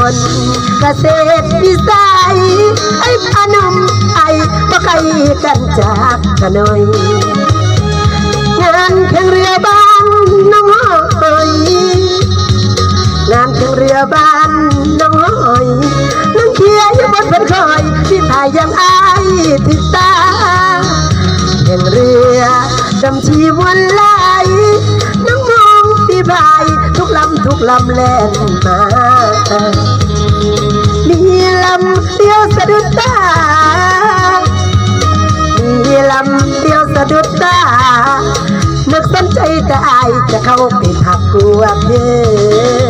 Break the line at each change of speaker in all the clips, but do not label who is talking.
คนเกษตรวิสัยไอ้พนมไอ้บ่ใครกันจากกันหน่อยงานเแข่งเรือบ้านน้องหอยงานเแข่งเรือบ้านน้องหอยน้องเขียอยู่บนเพิ่นคอยที่พายยังอายติดตาเแข่งเรือจำชีวันไหลน้องมองที่พายทุกลำทุกลำแล่นมาำเดียวสะดุดตา มีลำเดียวสะดุดตาเมื่อสนใจแต่อายจะเข้าไปทักกวกเย็น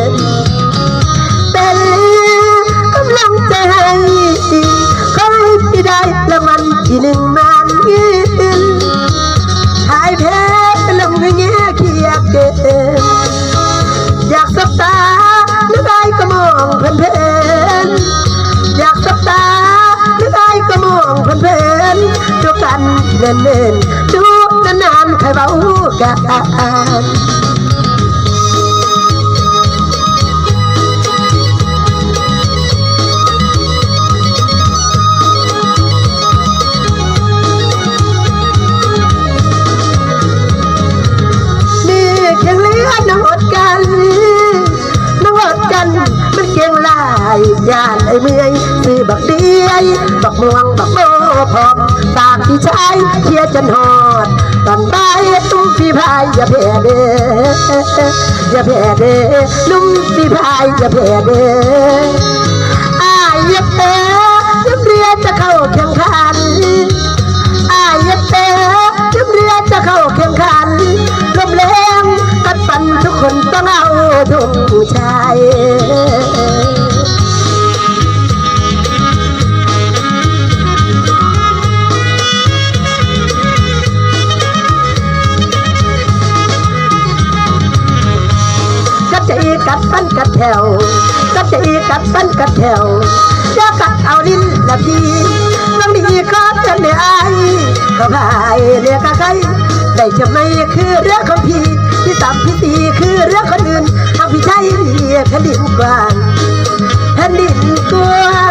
ๆดูกันเล่นๆดูนานๆใครเบากันมีเคียงเลือน้องอดกันน้องอดกันมันเกียงลายยานไอ้เมื่อยซื้อบักเดียยบักม่วงบักโมพร้อมตา กที่ชายเชียจนหอดตอนบ่ายตุ้มพี่พายอย่าแพ้เด้ออย่าแพ้เด้อนุ่มพี่พายอย่าแพ้เด้ออายอย่าแพ้น้ำเรือจะเข้าแข่งขันอายเตอจำเรือจะเข้าแข่งขันลมแรงกัดฟันทุกคนต้องเอาดงชาย กัดใจกัดฟันกัดแถวกัดจีกัดฟันกัดแถวจะกัดเอาลิ้นละพีน้องดีก็เตือนเนี่ยไอายเขาพายเรียกใครได้จะไม่คือเรื่องของพี่ที่สามที่สี่คือเรื่องคนอื่นหาพี่ใช้เรียกแผ่นดินกว้างแผ่นดินกว้าง